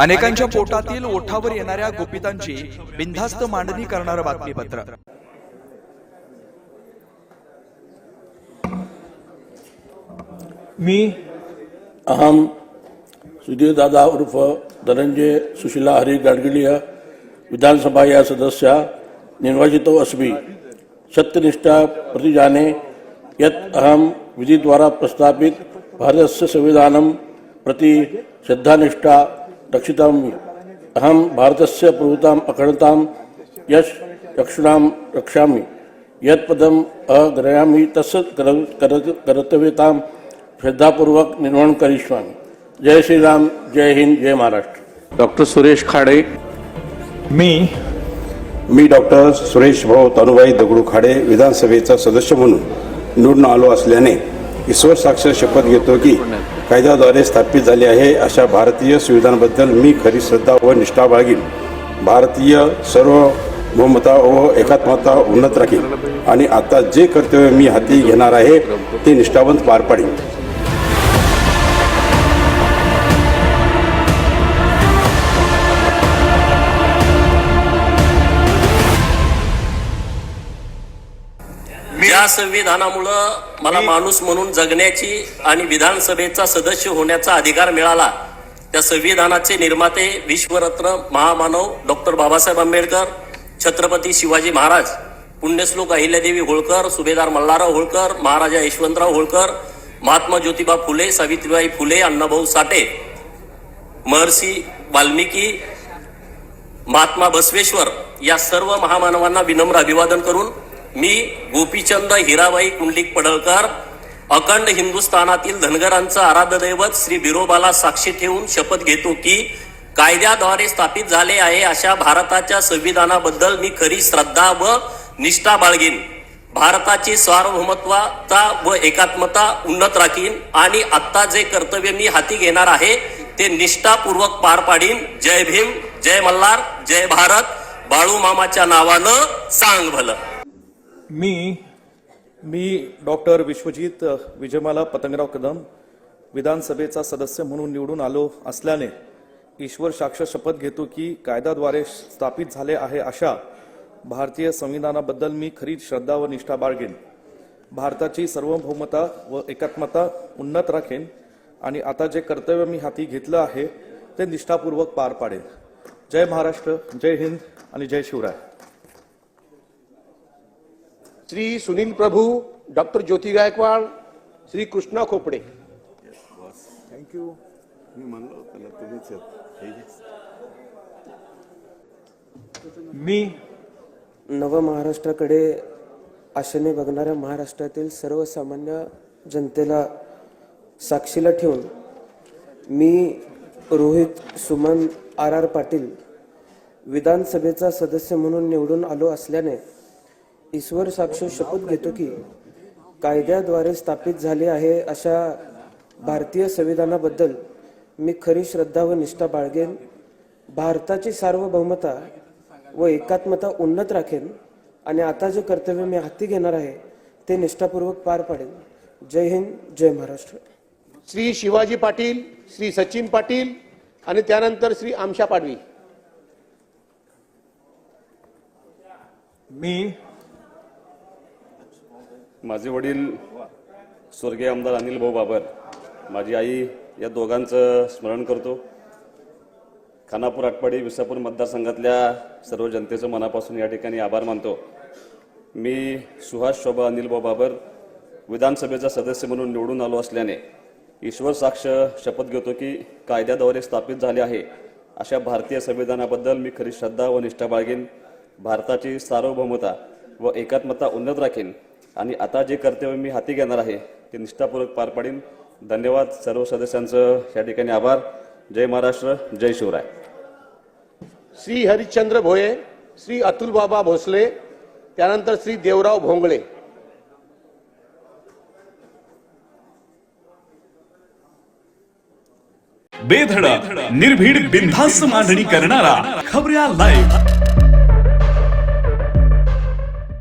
अनेकांच्या पोटातील ओठावर येणाऱ्या गुपितांची बिनधास्त मांडणी करणारं बातमीपत्र. मी अहम सुधीर दादा उर्फ धनंजय सुशीला हरी गाडगिलीय विधानसभा या सदस्या निर्वाचितो अस्मि सत्यनिष्ठा प्रतिजाने यत् अहं विधिद्वारा प्रस्थापित भारतस्य संविधानं प्रति श्रद्धानिष्ठा रक्षितामि अहं भारतस्य प्रभुताम् अखण्डतां यश रक्षणां रक्षामि। यत् पदम् अग्रयामि तस्य कर कर- कर्तव्यतां श्रद्धापूर्वक निर्वहन करिष्यामि। जय श्रीराम जय हिंद जय महाराष्ट्र। डॉक्टर सुरेश खाडे। मी मी डॉक्टर सुरेश भाऊ तनुबाई दगडू खाडे विधानसभेचा सदस्य म्हणून निवडून आलो असल्याने ईश्वर साक्षर शपथ घेतो की कायद्याद्वारे स्थापित झाले आहे अशा भारतीय सुविधांबद्दल मी खरी श्रद्धा व निष्ठा बाळगीन. भारतीय सार्वभौमता व एकात्मता उन्नत राखीन. आणि आता जे कर्तव्य मी हाती घेणार आहे ते निष्ठावंत पार पाडीन. संविधानामुळं मला माणूस म्हणून जगण्याची आणि विधानसभेचा सदस्य होण्याचा अधिकार मिळाला. त्या संविधानाचे निर्माते विश्वरत्न महामानव डॉक्टर बाबासाहेब आंबेडकर छत्रपती शिवाजी महाराज पुण्यश्लोक अहिल्यादेवी होळकर सुभेदार मल्हारराव होळकर महाराजा यशवंतराव होळकर महात्मा ज्योतिबा फुले सावित्रीबाई फुले अण्णाभाऊ साठे महर्षी वाल्मिकी महात्मा बसवेश्वर या सर्व महामानवांना विनम्र अभिवादन करून मी गोपीचंद हिराबाई कुंडलिक पडळकर अखंड हिंदुस्थानातील धनगरांचं आराधदैवत श्री बिरोबाला साक्षी ठेवून शपथ घेतो की कायद्याद्वारे स्थापित झाले आहे अशा भारताच्या संविधानाबद्दल मी खरी श्रद्धा व निष्ठा बाळगीन. भारताची सार्वभौमत्वता व एकात्मता उन्नत राखीन आणि आत्ता जे कर्तव्य मी हाती घेणार आहे ते निष्ठापूर्वक पार पाडीन. जय भीम जय मल्हार जय भारत. बाळू मामाच्या नावानं सांग भलं. मी मी डॉक्टर विश्वजित विजयमाला पतंगराव कदम विधानसभेचा सदस्य म्हणून निवडून आलो असल्याने ईश्वर साक्ष शपथ घेतो की कायद्याद्वारे स्थापित झाले आहे अशा भारतीय संविधानाबद्दल मी खरी श्रद्धा व निष्ठा बाळगेन. भारताची सार्वभौमता व एकात्मता उन्नत राखेन आणि आता जे कर्तव्य मी हाती घेतलं आहे ते निष्ठापूर्वक पार पाडेन. जय महाराष्ट्र जय हिंद आणि जय शिवराय. श्री सुनील प्रभू डॉक्टर ज्योती गायकवाड श्री कृष्णा खोपडे. मी नव महाराष्ट्राकडे आशेने बघणाऱ्या महाराष्ट्रातील सर्वसामान्य जनतेला साक्षीला ठेवून मी रोहित सुमन आर आर पाटील विधानसभेचा सदस्य म्हणून निवडून आलो असल्याने ईश्वर साक्ष शपथ घेतो की कायद्याद्वारे स्थापित झाले आहे अशा भारतीय संविधानाबद्दल मी खरी श्रद्धा व निष्ठा बाळगेन. भारताची सार्वभौमता व एकात्मता उन्नत राखेन आणि आता जे कर्तव्य मी हाती घेणार आहे ते निष्ठापूर्वक पार पाडेन. जय हिंद जय महाराष्ट्र. श्री शिवाजी पाटील श्री सचिन पाटील आणि त्यानंतर श्री आमशा पाडवी. मी माझे वडील स्वर्गीय आमदार अनिल भाऊ बाबर माझी आई या दोघांचं स्मरण करतो. खानापूर आटपाडी विसापूर मतदारसंघातल्या सर्व जनतेचं मनापासून या ठिकाणी आभार मानतो. मी सुहास शोभा अनिल भाऊ बाबर विधानसभेचा सदस्य म्हणून निवडून आलो असल्याने ईश्वर साक्ष शपथ घेतो की कायद्याद्वारे स्थापित झाले आहे. अशा भारतीय संविधानाबद्दल मी खरी श्रद्धा व निष्ठा बाळगेन. भारताची सार्वभौमता व एकात्मता उन्नत राखेन. आणि आता जे कर्तव्य मी हाती घेणार आहे ते निष्ठापूर्वक पार पाडीन. धन्यवाद सर्व सदस्यांचं. या ठिकाणी आभार. जय महाराष्ट्र जय शिवराय. श्री हरिश्चंद्र भोये श्री अतुल बाबा भोसले त्यानंतर श्री देवराव भोंगळे. बेधडक निर्भीड बिनधास्त मांडणी करणारा खबऱ्या लाईव्ह